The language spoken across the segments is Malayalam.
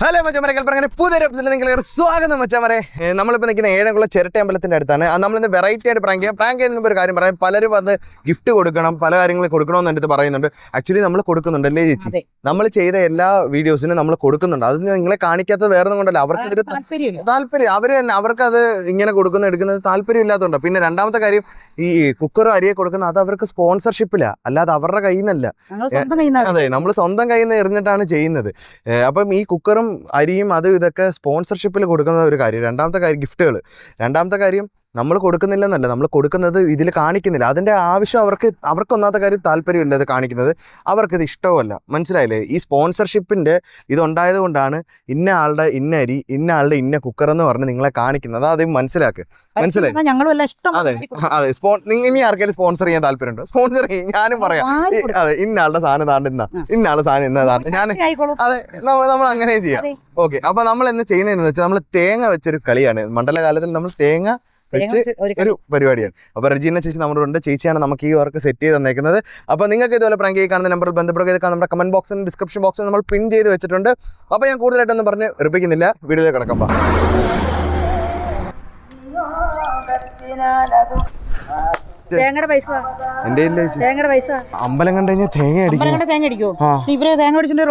ഹലോ മച്ചമരെ കൽപ്പറങ്ങനെ പുതിയൊരു എപ്പിസോഡിൽ നിങ്ങൾക്ക് സ്വാഗതം മച്ചമരെ. നമ്മളിപ്പോൾ നിൽക്കുന്ന ഏഴംകുളം ചിരട്ട അമ്പലത്തിന്റെ അടുത്താണ്. അത് നമ്മളിന്ന് വെറൈറ്റി ആയിട്ട് പ്രാങ്ക് ചെയ്യാം. പ്രാങ്ക് ചെയ്യുന്ന ഒരു കാര്യം പറയാം. പലരും വന്ന് ഗിഫ്റ്റ് കൊടുക്കണം പല കാര്യങ്ങൾ കൊടുക്കണമെന്ന് എന്റെ അടുത്ത് പറയുന്നുണ്ട്. ആക്ച്വലി നമ്മൾ കൊടുക്കുന്നുണ്ട് അല്ലേ ചേച്ചി നമ്മൾ ചെയ്ത എല്ലാ വീഡിയോസിനും നമ്മൾ കൊടുക്കുന്നുണ്ട്. അത് നിങ്ങളെ കാണിക്കാത്തത് വേറെ കൊണ്ടല്ല. അവർക്ക് ഇതിൽ താല്പര്യം. അവർ തന്നെ അവർക്കത് ഇങ്ങനെ കൊടുക്കുന്ന എടുക്കുന്നത് താല്പര്യം ഇല്ലാത്തതുകൊണ്ട് പിന്നെ രണ്ടാമത്തെ കാര്യം ഈ കുക്കറും അരിയെ കൊടുക്കുന്ന അത് അവർക്ക് സ്പോൺസർഷിപ്പില്ല അല്ലാതെ അവരുടെ കയ്യിൽ നിന്നല്ല. അതെ നമ്മൾ സ്വന്തം കയ്യിൽ നിന്ന് എറിഞ്ഞിട്ടാണ് ചെയ്യുന്നത്. അപ്പം ഈ കുക്കറും അരിയും അതും ഇതൊക്കെ സ്പോൺസർഷിപ്പിൽ കൊടുക്കുന്ന ഒരു കാര്യം. രണ്ടാമത്തെ കാര്യം ഗിഫ്റ്റുകൾ രണ്ടാമത്തെ കാര്യം നമ്മൾ കൊടുക്കുന്നില്ലെന്നല്ല നമ്മൾ കൊടുക്കുന്നത് ഇതിൽ കാണിക്കുന്നില്ല. അതിന്റെ ആവശ്യം അവർക്ക് അവർക്കൊന്നാത്ത കാര്യം താല്പര്യമില്ല അത് കാണിക്കുന്നത്. അവർക്കിത് ഇഷ്ടവുമല്ല. മനസ്സിലായില്ലേ? ഈ സ്പോൺസർഷിപ്പിന്റെ ഇതുണ്ടായത് കൊണ്ടാണ് ഇന്ന ആളുടെ ഇന്ന അരി ഇന്ന ആളുടെ ഇന്ന കുക്കർ എന്ന് പറഞ്ഞ് നിങ്ങളെ കാണിക്കുന്നത്. അതാദ്യം മനസ്സിലാക്കുക മനസ്സിലായി? അതെ. അതെ. സ്പോൺ നിങ്ങൾ ഇനി ആർക്കെങ്കിലും സ്പോൺസർ ചെയ്യാൻ താല്പര്യമുണ്ടോ? സ്പോൺസർ ചെയ്യും. ഞാനും പറയാം. അതെ ഇന്ന ആളുടെ സാധനം താണ്ട് ഇന്ന. ഇന്ന ആളുടെ സാധനം ഇന്ന താണ്ട്. ഞാൻ അതെ നമ്മൾ നമ്മൾ അങ്ങനെ ചെയ്യാം. ഓക്കെ. അപ്പൊ നമ്മൾ എന്ന് ചെയ്യുന്നതെന്ന് വെച്ചാൽ നമ്മൾ തേങ്ങ വെച്ചൊരു കളിയാണ്. മണ്ഡലകാലത്തിൽ നമ്മൾ തേങ്ങ ഒരു ഒരു പരിപാടിയാണ്. അപ്പൊ റജീന ചേച്ചി നമ്മുടെ ഉണ്ട്. ചേച്ചിയാണ് നമുക്ക് ഈ വർക്ക് സെറ്റ് ചെയ്ത് തന്നേക്കുന്നത്. അപ്പൊ നിങ്ങൾക്ക് ഇതുപോലെ പ്രാങ്ക് ഈ കാണുന്ന നമ്പറിൽ ബന്ധപ്പെടുക. ഇതൊക്കെ നമ്മുടെ കമന്റ് ബോക്സിനും ഡിസ്ക്രിപ്ഷൻ ബോക്സിൽ നമ്മൾ പിൻ ചെയ്ത് വെച്ചിട്ടുണ്ട്. അപ്പൊ ഞാൻ കൂടുതലായിട്ടൊന്നും പറഞ്ഞ് ഉറപ്പിക്കുന്നില്ല വീഡിയോയിലേക്ക് കിടക്കാം ബാ. തേങ്ങയുടെ പൈസ. എന്റെ ഇല്ല ചേച്ചി. തേങ്ങയുടെ പൈസ. അമ്പലം കണ്ടു കഴിഞ്ഞാൽ തേങ്ങ അടിക്കും. തേങ്ങ. ഇവർ തേങ്ങ അടിച്ചിട്ട്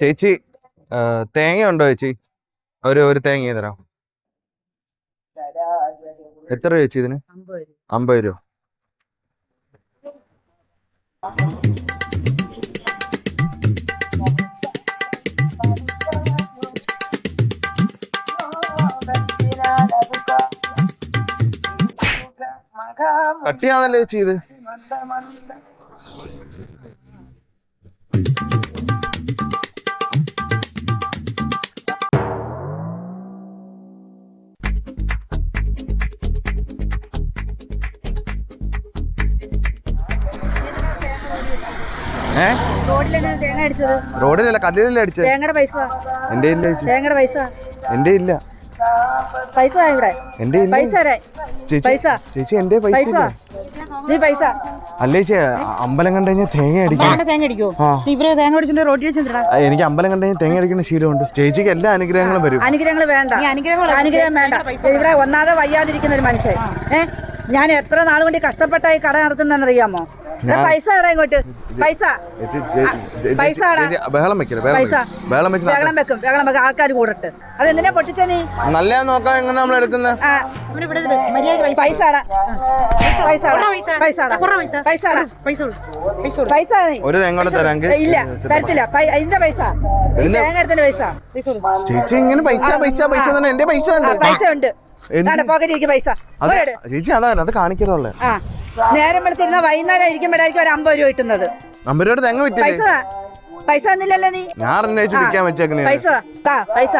ചേച്ചി തേങ്ങ ഉണ്ടോ ചേച്ചി? ഒരു ഒരു തേങ്ങ തരാം. എത്ര രൂപ ചേച്ചി ഇതിന്? അമ്പത് രൂപ. കട്ടിയാണല്ലോ ചേച്ചി ഇത്? ഏ? റോഡിലല്ല കല്ലിലല്ലേ അടിച്ചത് എന്റെ ഇല്ല ചേച്ചി. തേങ്ങയുടെ പൈസ. എന്റെ ഇല്ല പൈസ എന്റെ ചേച്ചി പൈസ. ചേച്ചി എന്റെ പൈസ നീ പൈസ. അല്ലേ ചേച്ചി അമ്പലം കണ്ടു കഴിഞ്ഞാൽ തേങ്ങ അടിക്കോ. എനിക്ക് അമ്പലം കണ്ടു കഴിഞ്ഞാൽ തേങ്ങ അടിക്കുന്ന ശീലമുണ്ട്. ചേച്ചിക്ക് എല്ലാ അനുഗ്രഹങ്ങളും വരും. അനുഗ്രഹങ്ങൾ വേണ്ട. അനുഗ്രഹം വേണ്ട. ഇവിടെ ഒന്നാതെ വയ്യാതിരിക്കുന്ന ഒരു മനുഷ്യൻ. ഏ? ഞാൻ എത്ര നാൾ കൊണ്ട് കഷ്ടപ്പെട്ടായി കട നടത്തുന്നറിയാമോ പൈസ ഇടാ ഇങ്ങോട്ട്? പൈസ. പൈസ ബഹളം പൈസ. ബഹളം വെക്കും ബഹളം വെക്കും. ആൾക്കാർ കൂടട്ട്. അത് എന്തിനാ നീ? നല്ല നോക്കാൻ എങ്ങനെ നമ്മൾ എടുക്കുന്നത് ആ, പൈസ. പൈസ. പൈസ. പൈസ. പൈസ. ഒരു തേങ്ങ കൂടെ ഇല്ല തരത്തില്ല. അതിന്റെ ഇതിന്റെ പൈസ. ഈ ഇതിന്റെ- തേങ്ങ എടുത്തിന്റെ പൈസ. ചേച്ചി ഇങ്ങനെ പൈസ പൈസ പൈസ എന്റെ പൈസ ഉണ്ട്. പൈസ ഉണ്ട്? പോക്കറ്റിരിക്കും പൈസ. ചേച്ചി അത് നേരം വെളുത്തിരുന്ന വൈകുന്നേരം ഇരിക്കുമ്പോഴായിരിക്കും ഒരു അമ്പത് രൂപ കിട്ടുന്നത്. അമ്പരോട് തേങ്ങ വിറ്റില്ലേ? പൈസ തന്നില്ലല്ലോ നീ. ഞാൻ പൈസ പൈസ.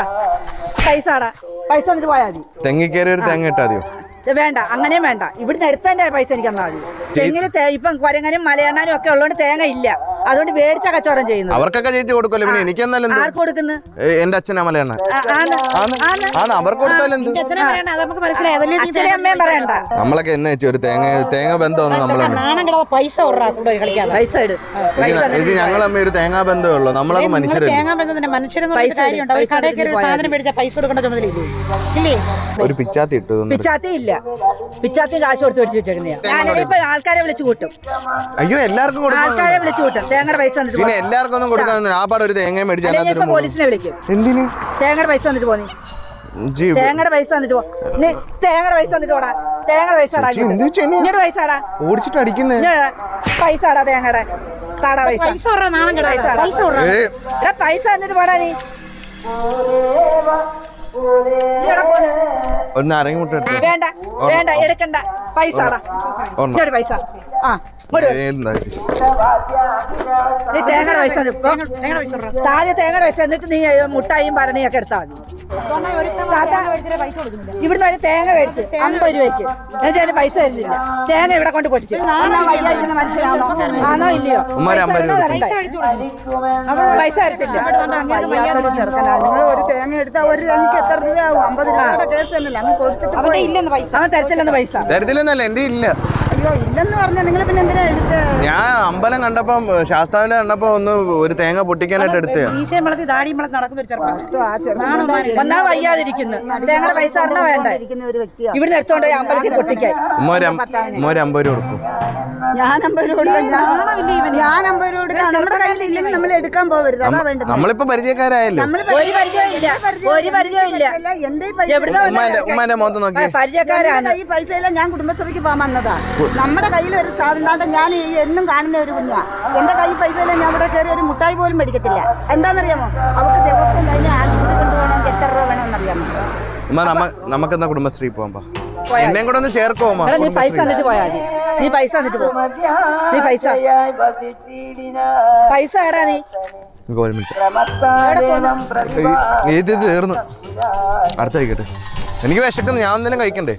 പൈസ പോയാൽ മതി. തെങ്ങി കയറി ഒരു തേങ്ങ ഇട്ടാ മതിയോ? ഇത് വേണ്ട അങ്ങനെയും വേണ്ട. ഇവിടുന്ന് എടുത്തതിന്റെ പൈസ എനിക്ക് തന്നാൽ മതി. തെങ്ങിന് ഇപ്പം കൊരങ്ങനും മലയണ്ണാനും ഒക്കെ ഉള്ളതുകൊണ്ട് തേങ്ങ ഇല്ല. അതുകൊണ്ട് മേടിച്ച കച്ചവടം ചെയ്യുന്നു അവർക്കൊക്കെ ചേച്ചി കൊടുക്കല്ലോ പിന്നെ എനിക്ക് എന്നാലും ആർക്ക് കൊടുക്കുന്നു? എന്റെ അച്ഛൻ അമലയാണ് ആ, ആണ്. അവർക്ക് കൊടുത്താലും എന്ത്? നമ്മളൊക്കെ എന്നെ ചേച്ചി ഒരു തേങ്ങ തേങ്ങ ബന്ധമാണ് കിടാതെ പൈസ പൈസ ഇട്. ഇത് ഞങ്ങൾ തമ്മിൽ ഒരു തേങ്ങാ ബന്ധമേ ഉള്ളൂ. നമ്മളൊക്കെ കയറി ഒരു പോയാൽ സാധനം മേടിച്ചാൽ പൈസ കൊടുക്കേണ്ട ചുമതലയില്ലേ ഇല്ലേ? ഒരു പിച്ചാത്തി ഇട്ടു. പിച്ചാത്തി ഇല്ല. പിച്ചാത്തി കാശ് കൊടുത്ത് മേടിച്ച് വെച്ചേക്കുന്നയാ. ഞാനിപ്പോ ആൾക്കാരെ വിളിച്ചു കൂട്ടും. അയ്യോ എല്ലാവർക്കും കൊടുക്കണം ആൾക്കാരെ വിളിച്ചു കൂട്ടും. തേങ്ങയുടെ പൈസ തന്നിട്ട് പിന്നെ പോ. എല്ലാവർക്കും ഒന്നും കൊടുക്കാൻ ആ പാട് ഒരു തേങ്ങ മേടിച്ച് അല്ലെങ്കിൽ അതിനകത്തൊരു ഇപ്പൊ പോലീസിനെ വിളിക്കും. എന്തിന്? തേങ്ങയുടെ പൈസ തന്നിട്ട് പോന്നി. ജി തേങ്ങയുടെ പൈസ തന്നിട്ട് പോ. നീ തേങ്ങയുടെ പൈസ തന്നിട്ട് പോടാ. തേങ്ങയുടെ പൈസ ആടാ ചേച്ചി, എന്ത് ചെയ്യുന്നു? ഇങ്ങോട്ട് പൈസ ആടാ ഓടിച്ചിട്ട് അടിക്കുന്നേ? ഇങ്ങോട്ട് പൈസ ആടാ തേങ്ങയുടെ. താടാ പൈസ. പൈസ നാണം കെടാ. പൈസ ഏ എടാ പൈസ തന്നിട്ട് പോടാ നീ. നീ എവിടെ പോന്ന്? ഒരു നാരങ്ങ മുട്ട വേണ്ട വേണ്ട എടുക്കണ്ട. പൈസ ആ? നീ തേങ്ങയുടെ പൈസ തന്നിട്ട് പോ. താഴെ തേങ്ങയുടെ പൈസ എന്നിട്ട് നീ മുട്ടായും ഭരണിയൊക്കെ ഒക്കെ എടുത്താൽ മതി. പൈസ കൊടുക്കുന്നില്ല? ഇവിടുന്ന് ഒരു തേങ്ങ മേടിച്ച് അമ്പത് രൂപയ്ക്ക്. എന്നിട്ട് അതിന് പൈസ തരുന്നില്ല. തേങ്ങ ഇവിടെ കൊണ്ട് പൊട്ടിച്ച്. മനസ്സിലാണോ ആണോ ഇല്ലയോ? പൈസ? തരത്തില്ല. നിങ്ങൾ ഒരു തേങ്ങ എടുത്താൽ ഒരു തേങ്ങക്ക് എത്ര രൂപയാവും? അമ്പത് രൂപ കേസ് അവന്റെ. ഇല്ലെന്ന് പൈസ. അവൻ തരത്തില്ലെന്ന് പൈസ. തരത്തില്ലെന്നല്ല എന്റെ ഇല്ല. അയ്യോ ഇല്ലെന്ന് പറഞ്ഞാൽ നിങ്ങൾ പിന്നെ എന്തിനാ എടുത്ത്? ഞാൻ അമ്പലം കണ്ടപ്പം ശാസ്താവിന്റെ കണ്ടപ്പോ ഒന്ന് ഒരു തേങ്ങ പൊട്ടിക്കാനായിട്ട് എടുത്ത്. മീശയും വളർത്തി ദാടിയും വളർത്തി നടക്കുന്ന ഒരു ചെറുപ്പം വയ്യാതിരിക്കുന്നു. തേങ്ങയുടെ പൈസ അറിഞ്ഞ വേണ്ട? ഇവിടുന്ന് എടുത്തോണ്ട് അമ്പലത്തിൽ പൊട്ടിക്കാൻ. ഉമ്മ ഒരു അമ്പത് രൂപ കൊടുക്കും. ഞാൻ അമ്പത് രൂപ കൊടുക്കാം. ഞാൻ- ഞാൻ അമ്പത് രൂപ നമ്മുടെ കയ്യിലില്ലെങ്കിൽ നമ്മൾ എടുക്കാൻ പോകരുത്. അതാ വേണ്ടത്. നമ്മളിപ്പോ പരിചയക്കാരായല്ലോ. ഒരു പരിചയമില്ല പരിചയമില്ല എന്റെ ഉമ്മാന്റെ മുഖത്ത് നോക്കി. പരിചയക്കാരാണ്. ഈ പൈസ എല്ലാം ഞാൻ കുടുംബശ്രീക്ക് പോകാൻ വന്നതാ. നമ്മുടെ കയ്യിൽ ഒരു സാധനം ഞാൻ ഈ എന്നും കാണുന്ന ഒരു കുഞ്ഞാ. എന്റെ കയ്യിൽ പൈസ എല്ലാം ഞാൻ ഇവിടെ കയറി ഒരു മുട്ടായി പോലും മേടിക്കത്തില്ല. എന്താണെന്നറിയാമോ? അവർക്ക് ദിവസം കഴിഞ്ഞ് ആശുപത്രി കൊണ്ടുപോകണമെങ്കിൽ എത്ര രൂപ വേണമെന്നറിയാമോ നമുക്ക് എന്നാ കുടുംബശ്രീ പോകാം എന്നെയും കൂടെ ഒന്ന് ചേർക്കോ നീ പൈസ എന്നിട്ട് പോയാ മതി. നീ പൈസ എന്നിട്ട് പോ. നീ പൈസ. പൈസ എടാ നീ. ഇത് തീർന്നു അടുത്ത എനിക്ക് വിശക്കുന്നു ഞാൻ എന്തെങ്കിലും കഴിക്കണ്ടേ?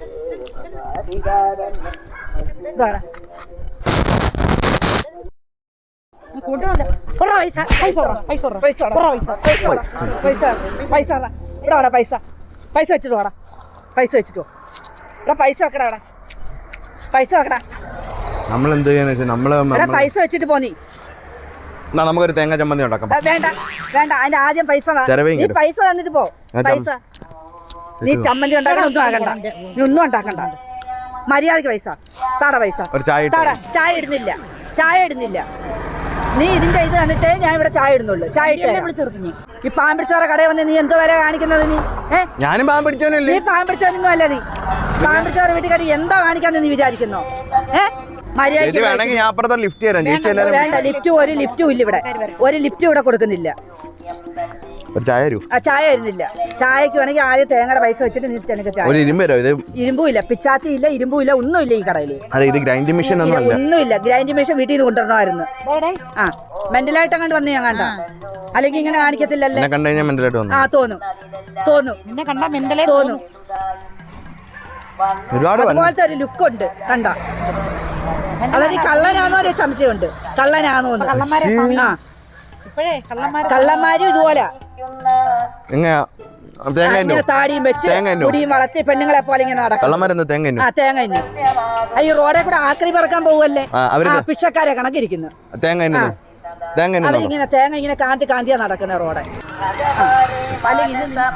പൈസ പൈസ പൈസ പൈസ പൈസ പൈസ പൈസ ഇവിടെ പൈസ പൈസ വെച്ചിട്ട് വാടാ പൈസ വെച്ചിട്ട് എടാ പൈസ വെക്കടാ അവിടെ പൈസ വെക്കടാ നമ്മൾ എന്ത് ചെയ്യാന്ന് നമ്മൾ പൈസ വെച്ചിട്ട് പോന്നി. നമുക്കൊരു തേങ്ങ ചമ്മന്തി ഉണ്ടാക്കാം. വേണ്ട വേണ്ട അതിന്റെ ആദ്യം പൈസ നീ പൈസ തന്നിട്ട് പോ. പൈസ. നീ ചമ്മന്തി ഉണ്ടാക്കണം ഒന്നും ആകണ്ട നീ ഒന്നും ഉണ്ടാക്കണ്ട. മര്യാദയ്ക്ക് പൈസ. താട പൈസ. ഒരു ചായ താട ചായ ഇടുന്നില്ല. ചായ ഇടുന്നില്ല. നീ ഇതിന്റെ ഇത് തന്നിട്ടേ ഞാൻ ഇവിടെ ചായ ഇടുന്നുള്ളൂ. ചായ ഇട്ട് ഈ പാമ്പിടിച്ചോറ കടയിൽ വന്ന് നീ എന്ത് വരെ കാണിക്കുന്നത് നീ? ഏ? ഞാനും പാൻ പിടിച്ചവനല്ലേ നീ പാമ്പിടിച്ചോരൊന്നും അല്ല നീ. പാമ്പിടിച്ചോറ വീട്ടിൽ കടി എന്താ കാണിക്കാന്ന് നീ വിചാരിക്കുന്നോ? ഏ? ചേച്ചി മര്യാദയ്ക്ക് വേണമെങ്കിൽ ഞാൻ അപ്പുറത്തെ ലിഫ്റ്റ് തരാം ചേച്ചി എല്ലാവരും വേണ്ട ലിഫ്റ്റ് ഒരു ലിഫ്റ്റും ഇല്ല ഇവിടെ. ഒരു ലിഫ്റ്റും ഇവിടെ കൊടുക്കുന്നില്ല. ഒരു ചായ തരൂ ആ ചായ വരുന്നില്ല ചായക്ക് വേണമെങ്കിൽ ആദ്യം തേങ്ങയുടെ പൈസ വെച്ചിട്ട് നീ എനിക്ക് ചായ ഒരു ഇരുമ്പ് തരോ ഇത് ഇരുമ്പും ഇല്ല പിച്ചാത്തി ഇല്ല ഇരുമ്പും ഇല്ല ഒന്നും ഇല്ല ഈ കടയിൽ അതെ ഇത് ഗ്രൈൻഡിങ് മെഷീൻ ഒന്നും അല്ല. ഒന്നുമില്ല. ഗ്രൈൻഡിങ് മെഷീൻ വീട്ടിൽ നിന്ന് കൊണ്ടുവരണമായിരുന്നു. ആ മെന്റലായിട്ട് അങ്ങോട്ട് വന്ന് ഞാൻ കണ്ട. അല്ലെങ്കിൽ ഇങ്ങനെ കാണിക്കത്തില്ലല്ലേ? എന്നെ കണ്ടു കഴിഞ്ഞാൽ മെന്റലായിട്ട് വന്നു ആ തോന്നും. തോന്നും. നിന്നെ കണ്ടാ മെന്റലേ തോന്നും. ഒരുപാട് അതുപോലത്തെ ഒരു ലുക്ക് ഉണ്ട് കണ്ട അതായത് ഈ കള്ളനാണോ ഒരു സംശയമുണ്ട്? കള്ളനാണോ കള്ളന്മാരെ ആ. ഇപ്പോഴേ കള്ളന്മാരെ കള്ളന്മാരും ഇതുപോലെ. എങ്ങനെയാ? തേങ്ങ ഇങ്ങനെ താടിയും വെച്ച് തേങ്ങ തിന്നോ? മുടിയും വളർത്തി പെണ്ണുങ്ങളെ പോലെ ഇങ്ങനെ നടക്കും. കള്ളന്മാരെന്താ തേങ്ങ? ആ തേങ്ങ ഇന്നു ഈ റോഡെ കൂടെ ആക്രി പറക്കാൻ പോവല്ലേ ആ, അവർ ആ, പിച്ചക്കാരെ കണക്കിരിക്കുന്നു. തേങ്ങ തന്നോ? തേങ്ങ? അവരിങ്ങനെ തേങ്ങ ഇങ്ങനെ കാന്തി കാന്തിയാ നടക്കുന്ന റോഡ്. അല്ലെങ്കിൽ ഇന്ന് നി-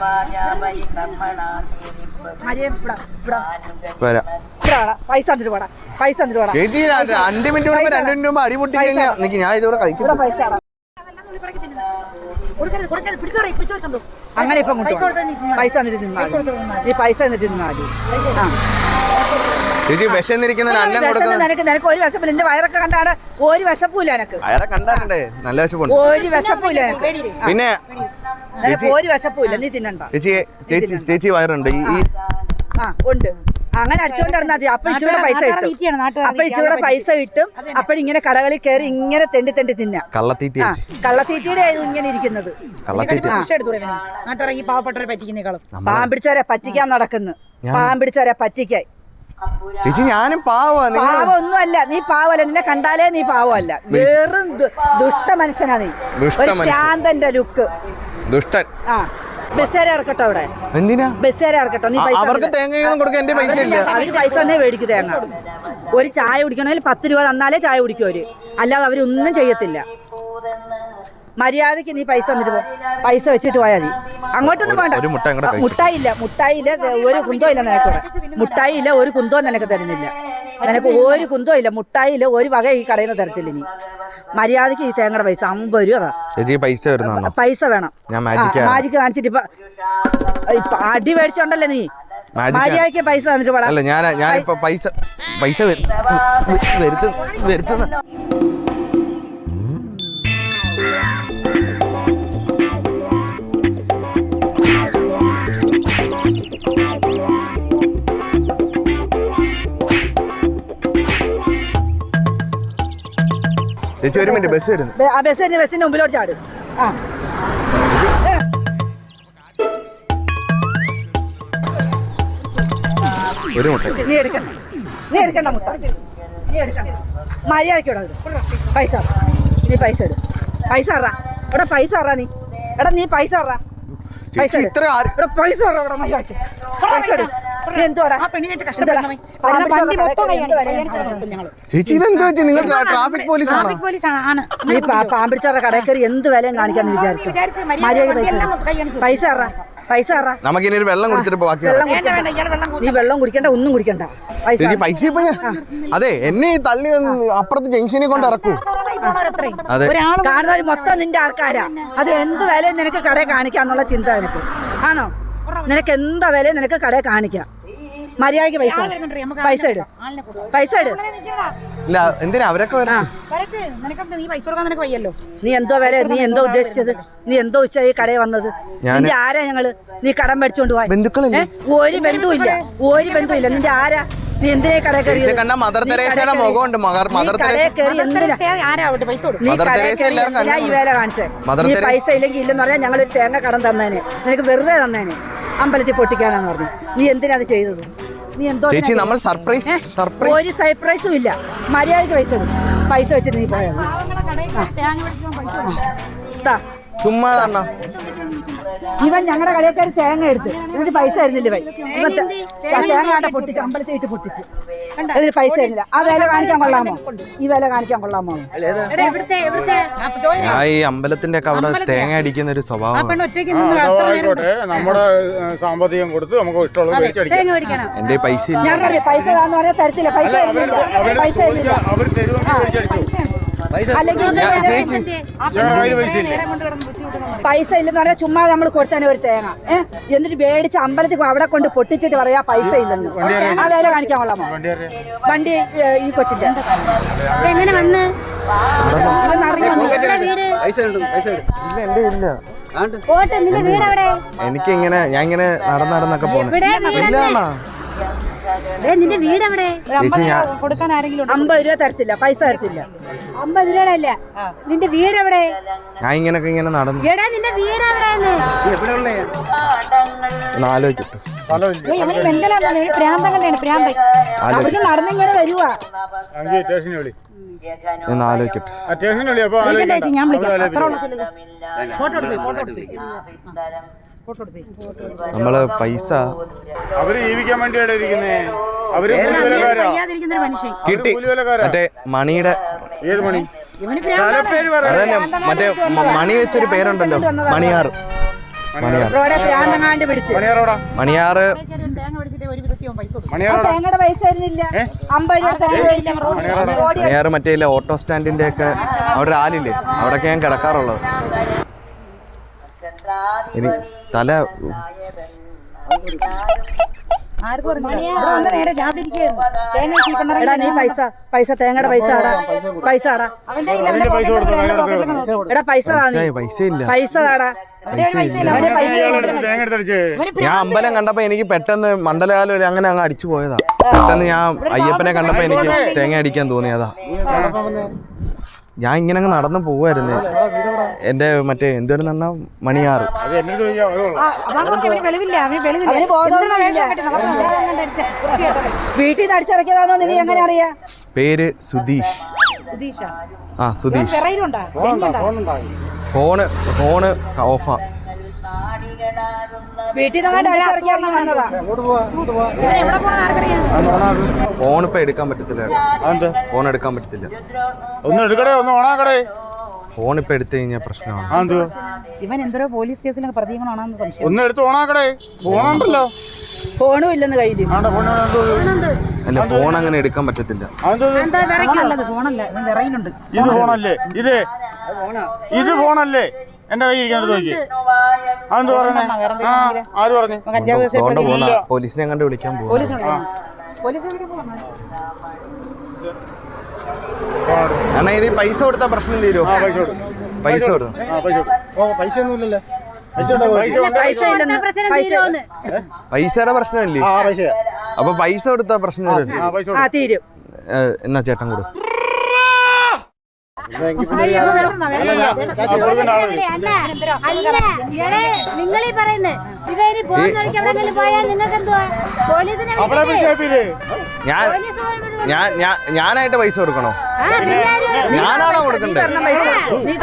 മരിയം, ഇവിടെ, ഇവിടെ, വരാം. പൈസ തന്നിട്ട് പോടാ പൈസ തന്നിട്ട് പോടാ ചേച്ചി രണ്ട് മിനിറ്റ് കൂടുമ്പോ രണ്ട് മിനിറ്റ് മുമ്പ് അടി പൊട്ടി കഴിഞ്ഞാൽ നിക്ക് ഞാൻ ഇതിവിടെ കഴിക്കും ഇവിടെ പൈസ അങ്ങനെ ഇപ്പം പൈസ തന്നിട്ട് തിന്നാ പൈസ കൊടുത്ത് പൈസ തന്നിട്ട് തിന്നാ മതി. ആ. ചേച്ചി വിശന്നിരിക്കുന്ന അന്നം വിശന്ന് കൊടുക്കുന്ന നിനക്ക് നിനക്ക് ഒരു വിശപ്പില്ല. എന്റെ വയറൊക്കെ കണ്ടാണ് ഒരു വിശപ്പില്ല എനക്ക് അയാളെ കണ്ടാലുണ്ടേ? നല്ല വിശപ്പുണ്ട്. ഒരു വിശപ്പില്ല പിന്നെ ഒരു വിശപ്പില്ല നീ തിന്നണ്ട. ചേച്ചി ചേച്ചി ചേച്ചി വയറുണ്ട്. ഈ ആ ഉണ്ട്. അങ്ങനെ അടിച്ചോണ്ട് നടന്നാൽ മതി. അപ്പൊ ഇച്ചിരി പൈസ കിട്ടും. അപ്പൊ ഇച്ചിരി പൈസ കിട്ടും. അപ്പോഴിങ്ങനെ കടകളിൽ കയറി ഇങ്ങനെ തെണ്ടി തെണ്ടി തിന്ന. കള്ളത്തീറ്റ കള്ളത്തീറ്റയുടെ ഇങ്ങനെ ഇരിക്കുന്നത്. പാവപ്പെട്ടവരെ പറ്റിക്കുന്നേക്കാളും. പാമ്പ് പിടിച്ചവരെ പറ്റിക്കാൻ നടക്കുന്നു. പാമ്പ് പറ്റിക്കായി ചേച്ചി ഞാനും പാവാ നിങ്ങൾ അല്ല നീ പാവല്ല നിന്നെ കണ്ടാലേ നീ പാവല്ല വെറും ദുഷ്ട മനുഷ്യനാ നീ. ശാന്തന്റെ ലുക്ക്. ദുഷ്ടൻ. ആ. ബസ്സേരെ ഇറക്കട്ടോ അവിടെ. എന്തിനാ? ബസ്സേരെ ഇറക്കട്ടോ. നീ അ- പൈസ അവർക്ക് തേങ്ങയൊന്നും കൊടുക്കാൻ എന്റെ പൈസ ഇല്ല. അവർ പൈസ തന്നെ മേടിക്കും തേങ്ങ. ഒരു ചായ കുടിക്കണമെങ്കിൽ പത്ത് രൂപ തന്നാലേ ചായ കുടിക്കും അവർ. അല്ലാതെ അവരൊന്നും ചെയ്യത്തില്ല. മര്യാദയ്ക്ക് നീ പൈസ തന്നിട്ട് പോ. പൈസ വെച്ചിട്ട് പോയാൽ മതി. അങ്ങോട്ടൊന്നും വേണ്ട. മുട്ടായില്ല മുട്ടായില്ല ഒരു കുന്തോ ഇല്ല നിനക്കൂടെ മുട്ടായില്ല ഒരു കുന്തോ നിനക്ക് തരുന്നില്ല. നിനക്ക് ഒരു കുന്തോ ഇല്ല മുട്ടായില്ല ഒരു വക ഈ കടയിൽ നിന്ന് തരത്തില്ല നീ മര്യാദയ്ക്ക് ഈ തേങ്ങയുടെ പൈസ അമ്പത് രൂപ പൈസ പൈസ വേണം. ഞാൻ മാജിക് മാജിക്ക് കാണിച്ചിട്ട് ഇപ്പൊ അടി മേടിച്ചോണ്ടല്ലേ നീ? മാജിക് മര്യാദയ്ക്ക് പൈസ തന്നിട്ട് പോടാ. അല്ല ഞാൻ ഞാനിപ്പോ പൈസ പൈസ വരു- വരുത്തു വരുത്തുന്ന ചേച്ചി ഒരു മിനിറ്റ് ബസ് വരുന്നു. ആ ബസ് ബസ്സിന്റെ ബസ്സിന്റെ മുമ്പിലോട്ട് ചാടും. ആ. ഒരു മുട്ട. നീ എടുക്കണ്ട. നീ എടുക്കണ്ട മുട്ട. നീ എടുക്കണ്ട. മര്യാദയ്ക്ക് ഇവിടെ ഇട്. പൈസ നീ പൈസ ഇടും പൈസ അറാ എടാ പൈസ അറാ നീ. എടാ നീ പൈസ അറാ പൈസ ഇത്ര പൈസ അറാ ഇവിടെ മര്യാദയ്ക്ക്. പൈസ ഇട്. ചേച്ചി ഇതെന്ത് വെച്ച് നിങ്ങൾ ട്രാഫിക് പോലീസാണോ ട്രാഫിക് പോലീസ് ആണ്? ഈ പാമ്പിടിച്ചവരുടെ കടയിൽ കയറി എന്ത് വിലയും കാണിക്കാന്ന് വിചാരിച്ചു? മര്യാദ പൈസ. പൈസ നമുക്ക് ഇനി ഒരു വെള്ളം കുടിച്ചിട്ട് ബാക്കി വെള്ളം വേണ്ട ഇയാൾ വെള്ളം നീ വെള്ളം കുടിക്കണ്ട ഒന്നും കുടിക്കണ്ട. പൈസ ചേച്ചി പൈസ ഇപ്പൊ ഞാൻ- അതെ എന്നെ ഈ തള്ളി അപ്പുറത്ത് ജംഗ്ഷനിൽ കൊണ്ട് ഇറക്കൂ. അതെ. കാണുന്നവർ മൊത്തം നിന്റെ ആൾക്കാരാ. അത് എന്ത് വിലയും നിനക്ക് കടയിൽ കാണിക്കാന്നുള്ള ചിന്ത നിനക്ക്. ആണോ? നിനക്ക് എന്താ വിലയും നിനക്ക് കടയിൽ കാണിക്കാം. മര്യാദയ്ക്ക് പൈസ. പൈസ ഇട്. പൈസ ഇട്. ഇല്ല എന്തിനാ? അവരൊക്കെ നീ പൈസ കൊടുക്കാൻ നിനക്ക് വയ്യല്ലോ. നീ എന്തോ വില നീ എന്തോ ഉദ്ദേശിച്ചത്? നീ എന്തോ ഉച്ച ഈ കടയിൽ വന്നത്? നീ നിന്റെ ആരാ ഞങ്ങൾ? നീ കടം മേടിച്ചോണ്ട് പോയി. ഒരു ബന്ധുവില്ല. ഒരു ബന്ധുവില്ല. നിന്റെ ആരാ? നീ എന്തിനാ കടയിൽ ചേച്ചി കണ്ട മദർ തെരേസയുടെ മുഖമുണ്ട്. മദർ മദർ തെരേസ കയറി എന്തിനാ? പൈസ കൊടുക്കും? മദർ തെരേസ എല്ലാവർക്കും ഈ വേല കാണിച്ചേ? നീ പൈസ ഇല്ലെങ്കിൽ ഇല്ലെന്ന് പറഞ്ഞാൽ ഞങ്ങൾ ഒരു തേങ്ങ കടം തന്നേനെ. നിനക്ക് വെറുതെ തന്നേനെ. അമ്പലത്തിൽ പൊട്ടിക്കാനാന്ന് പറഞ്ഞു. നീ എന്തിനാ അത് ചെയ്തത്? നീ എന്തോ ചേച്ചി നമ്മൾ സർപ്രൈസ്? സർപ്രൈസ് ഒരു സർപ്രൈസും ഇല്ല. മര്യാദയ്ക്ക് പൈസ കൊടുക്കും പൈസ വെച്ചിട്ട് നീ പോയത് ചുമ്മാ തന്നാ ഇവൻ ഞങ്ങളുടെ കളിയക്കാർ തേങ്ങ എടുത്ത്. എന്നിട്ട് പൈസ തരുന്നില്ല ഇവൻ. തേങ്ങ ആടെ പൊട്ടിച്ച് അമ്പലത്തിൽ ഇട്ട് പൊട്ടിച്ച്. അതിന് പൈസ തരുന്നില്ല. ആ വില കാണിക്കാൻ കൊള്ളാമോ? ഈ വില കാണിക്കാൻ കൊള്ളാമോ? ഞാൻ ഈ അമ്പലത്തിന്റെ ഒക്കെ അവിടെ തേങ്ങ അടിക്കുന്ന ഒരു സ്വഭാവം നമ്മുടെ സാമ്പത്തികം കൊടുത്ത് നമുക്ക് ഇഷ്ടമുള്ളത് മേടിച്ചടിക്കാം എന്റെ പൈസ ഞാൻ പൈസ താന്ന് പറഞ്ഞാൽ തരത്തില്ല. പൈസ പൈസ പൈസ പൈസ ഇല്ലെന്ന് പറഞ്ഞാൽ ചുമ്മാ നമ്മൾ കൊടുത്തന്നെ ഒരു തേങ്ങ. ഏഹ് എന്നിട്ട് മേടിച്ച് അമ്പലത്തിൽ പോയി അവിടെ കൊണ്ട് പൊട്ടിച്ചിട്ട് പറയാ പൈസ ഇല്ലെന്ന്. ആ വേല കാണിക്കാൻ കൊള്ളാമോ? വണ്ടി ഈ കൊച്ചിന്റെ. എങ്ങനെ വന്ന്? എനിക്ക് ഇങ്ങനെ ഞാൻ ഇങ്ങനെ നടന്ന് നടന്നൊക്കെ നിന്റെ വീട് എവിടെ? കൊടുക്കാൻ ആരെങ്കിലും? അമ്പത് രൂപ തരത്തില്ല പൈസ തരത്തില്ല. അമ്പത് രൂപയുടെ അല്ല നിന്റെ വീട് എവിടെ? ഞാൻ ഇങ്ങനൊക്കെ ഇങ്ങനെ നടന്നു. എടാ നിന്റെ വീട് എവിടെയാണ് ഞാൻ വിളിക്കാം. ഫോട്ടോ എടുത്ത് ഫോട്ടോ എടുത്ത് നമ്മൾ പൈസ അവർ ജീവിക്കാൻ വേണ്ടി ഇരിക്കുന്നേ? അവർ കൂലിവിലക്കാരാ? വയ്യാതിരിക്കുന്ന ഒരു മനുഷ്യൻ. കിട്ടി. കൂലിവിലക്കാരാ? മറ്റേ മണിയുടെ ഏത് മണി? ഇവന് പ്രാന്താണ് സ്ഥലപ്പേര് പറ അതന്നെ മറ്റേ മ- മണി വെച്ചൊരു പേരുണ്ടല്ലോ. മണിയാർ. മണിയാർ. റോഡെ പ്രാന്തങ്ങാണ്ട് പിടിച്ച്. മണിയാറോടാ? മണിയാറ് ഒരു തേങ്ങ ഒരു വിധത്തിൽ പൈസ കൊടുക്കും ആ മണിയാറോടാ തേങ്ങയുടെ പൈസ തരുന്നില്ല. അമ്പത് രൂപ തേങ്ങ മണിയാർ മണിയാറ് മറ്റേ ഇല്ല ഓട്ടോ സ്റ്റാൻഡിന്റെ ഒക്കെ അവിടെ ആലില്ലേ അവിടെയൊക്കെ ഞാൻ കിടക്കാറുള്ളത്. ചീപ്പണ്ണറ തല പൈസ പൈസ തേങ്ങയുടെ പൈസ ആടാ. പൈസ ആടാ. എടാ പൈസ പൈസ ഇല്ല. പൈസ ആടാ ഞാൻ അമ്പലം കണ്ടപ്പോ എനിക്ക് പെട്ടെന്ന് മണ്ഡലകാലം അങ്ങനെ അങ്ങ് അടിച്ചു പോയതാ. പെട്ടെന്ന് ഞാൻ അയ്യപ്പനെ കണ്ടപ്പോ എനിക്ക് തേങ്ങ അടിക്കാൻ തോന്നിയതാ. ഞാൻ ഇങ്ങനെ അങ്ങ് നടന്നു പോവായിരുന്നേ. എന്റെ മറ്റേ എന്തൊരു നന്ന മണിയാറ്. വീട്ടിൽ നിന്ന് അടിച്ചിറക്കിയതാണോ നിനക്ക് എങ്ങനെ അറിയാ? പേര് സുധീഷ്. ആ സുധീഷ്? ഫോണ് ഫോണ് ഓഫാ. ഫോൺ ഇപ്പൊ എടുക്കാൻ പറ്റത്തില്ല. ഫോൺ എടുക്കാൻ പറ്റത്തില്ല. ഒന്ന് എടുക്കടേ ഒന്ന് ഓണാക്കടേ. ഫോൺ ഇപ്പൊ എടുത്തു കഴിഞ്ഞാൽ പ്രശ്നമാണ്. ഇവൻ എന്തോ പോലീസ് കേസിലൊക്കെ പ്രതികളാണെന്ന് സംശയം. ഒന്ന് എടുത്ത് ഓണാക്കടേ. ഫോണുണ്ടല്ലോ. ഫോണും ഇല്ലെന്ന് കയ്യിൽ. അല്ല ഫോൺ അങ്ങനെ എടുക്കാൻ പറ്റത്തില്ല. ഇത് ഫോണല്ലേ? ഇത് ഇത് ഫോണല്ലേ? എന്റെ കയ്യിൽ ഇരിക്കുന്നത് നോക്കി അതെന്ത് പറഞ്ഞേ? ആ ആര് പറഞ്ഞു? പോലീസിനെ കണ്ട് വിളിക്കാൻ പോകും പോലീസ് കാരണം ഇത് പൈസ കൊടുത്താൽ പ്രശ്നം തീരുമോ ആ പൈസ കൊടുക്കും പൈസ കൊടുത്തു. ആ പൈസ ഒന്നുമില്ലല്ലോ? പൈസയുടെ പ്രശ്നമില്ലേ? അപ്പൊ പൈസ കൊടുത്താ പ്രശ്നം ആ തീരും ആ തീരും. എന്നാ ചേട്ടൻ കൊടു. പറയുന്നത് ഇനി പോകുന്ന പോയാൽ നിങ്ങൾക്ക് എന്തുവാ പോലീസിനെ അവിടെ ഞാൻ ഞാൻ ഞാൻ- ഞാനായിട്ട് പൈസ കൊടുക്കണോ? ഞാനാണോ കൊടുക്കണ്ടേ?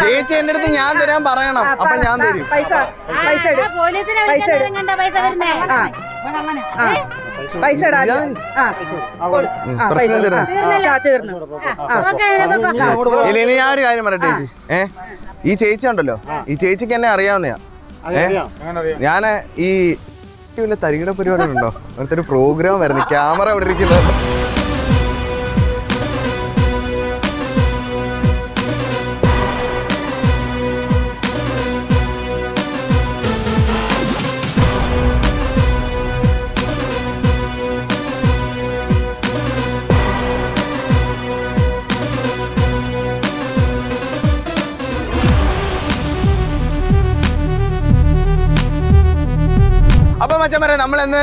ചേച്ചി എന്റെ അടുത്ത് ഞാൻ തരാൻ പറയണം. അപ്പൊ ഞാൻ തരും. പൈസ പൈസ പൈസ പൈസ പൈസ ഇടാ ആ. ആ, പൈസ പ്രശ്നം തീർന്നു. ആ, തീർന്നു. ആ ഇല്ല ഇനി ഞാൻ ഒരു കാര്യം പറയട്ടെ ചേച്ചി. ഏ? ഈ ചേച്ചി ഉണ്ടല്ലോ. ഈ ചേച്ചിക്ക് എന്നെ അറിയാവുന്നയാ. ഏ? ഞാൻ ഈ വല്ല തരികിട പരിപാടി ഉണ്ടോ അങ്ങനത്തെ ഒരു പ്രോഗ്രാം വരുന്നു. ക്യാമറ ഇവിടെ ഇരിക്കുന്നത്. നമ്മളിന്ന്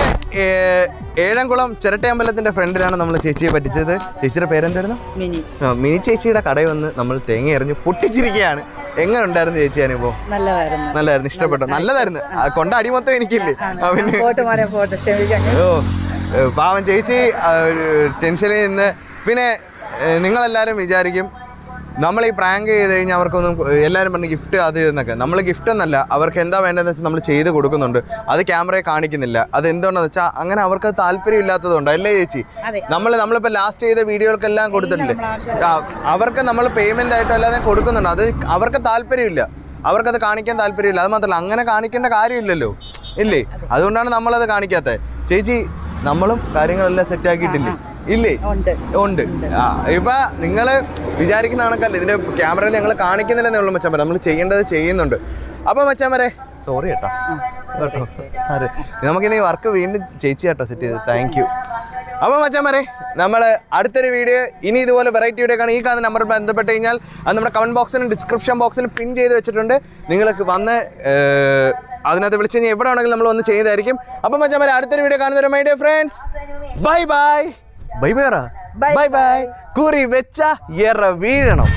ഏഴംകുളം ചിരട്ടയമ്പലത്തിന്റെ ഫ്രണ്ടിലാണ് നമ്മൾ ചേച്ചിയെ പറ്റിച്ചത്. ചേച്ചിയുടെ പേരെന്തായിരുന്നു? മിനി. ചേച്ചിയുടെ കടയിൽ വന്ന് നമ്മൾ തേങ്ങ എറിഞ്ഞു പൊട്ടിച്ചിരിക്കുകയാണ്. എങ്ങനെ ഉണ്ടായിരുന്നു ചേച്ചി അനുഭവം? നല്ലതായിരുന്നു. നല്ലതായിരുന്നു ഇഷ്ടപ്പെട്ടു. നല്ലതായിരുന്നു. കൊണ്ട അടി മൊത്തം എനിക്കില്ലേ? ഓ പാവം ചേച്ചി ടെൻഷനിൽ നിന്ന്. പിന്നെ നിങ്ങളെല്ലാരും വിചാരിക്കും നമ്മൾ ഈ പ്രാങ്ക് ചെയ്ത് കഴിഞ്ഞാൽ അവർക്കൊന്നും എല്ലാവരും പറഞ്ഞ് ഗിഫ്റ്റ് അത് ഇതെന്നൊക്കെ നമ്മൾ ഗിഫ്റ്റ് എന്നല്ല അവർക്ക് എന്താ വേണ്ടതെന്ന് വെച്ചാൽ നമ്മൾ ചെയ്ത് കൊടുക്കുന്നുണ്ട്. അത് ക്യാമറയെ കാണിക്കുന്നില്ല. അത് എന്തുകൊണ്ടെന്ന് വെച്ചാൽ അങ്ങനെ അവർക്ക് താല്പര്യം ഇല്ലാത്തതുകൊണ്ട്. അല്ലേ ചേച്ചി. നമ്മൾ നമ്മളിപ്പോൾ ലാസ്റ്റ് ചെയ്ത വീഡിയോകൾക്കെല്ലാം കൊടുത്തിട്ടുണ്ട് അവർക്ക് നമ്മൾ പേയ്മെന്റ് ആയിട്ടോ അല്ലാതെ കൊടുക്കുന്നുണ്ട്. അത് അവർക്ക് താല്പര്യമില്ല. അവർക്കത് കാണിക്കാൻ താല്പര്യമില്ല. അത് മാത്രമല്ല അങ്ങനെ കാണിക്കേണ്ട കാര്യമില്ലല്ലോ. ഇല്ലേ? അതുകൊണ്ടാണ് നമ്മളത് കാണിക്കാത്തത് ചേച്ചി നമ്മളും കാര്യങ്ങളെല്ലാം സെറ്റ് ആക്കിയിട്ടില്ലേ? ഇല്ലേ? ഉണ്ട്. ഉണ്ട്. ആ ഇപ്പൊ നിങ്ങൾ വിചാരിക്കുന്ന കണക്കല്ല. ഇതിന്റെ ക്യാമറയിൽ ഞങ്ങൾ കാണിക്കുന്നില്ലെന്നേ ഉള്ളൂ മച്ചാൻ നമ്മൾ ചെയ്യേണ്ടത് ചെയ്യുന്നുണ്ട്. അപ്പൊ മച്ചാൻ വരെ സോറി കേട്ടോ സാറ് നമുക്കിന്ന് ഈ വർക്ക് വീണ്ടും ചേച്ചി കേട്ടോ സെറ്റ് ചെയ്ത്. താങ്ക് യു അപ്പോൾ മച്ചാൻ വരെ നമ്മൾ അടുത്തൊരു വീഡിയോ ഇനി ഇതുപോലെ വെറൈറ്റി വീഡിയോ കാണും. ഈ കാണുന്ന നമ്പർ ബന്ധപ്പെട്ട് കഴിഞ്ഞാൽ അത് നമ്മുടെ കമന്റ് ബോക്സിലും ഡിസ്ക്രിപ്ഷൻ ബോക്സിലും പിൻ ചെയ്ത് വെച്ചിട്ടുണ്ട്. നിങ്ങൾക്ക് വന്ന് അതിനകത്ത് വിളിച്ച് കഴിഞ്ഞാൽ എവിടെ ആണെങ്കിലും നമ്മൾ വന്ന് ചെയ്തായിരിക്കും അപ്പം മച്ചാൻ അടുത്തൊരു video കാണുന്നവരും my dear friends bye bye bye bye Bye. Bye bye കുറി വെച്ച എറ വീഴണം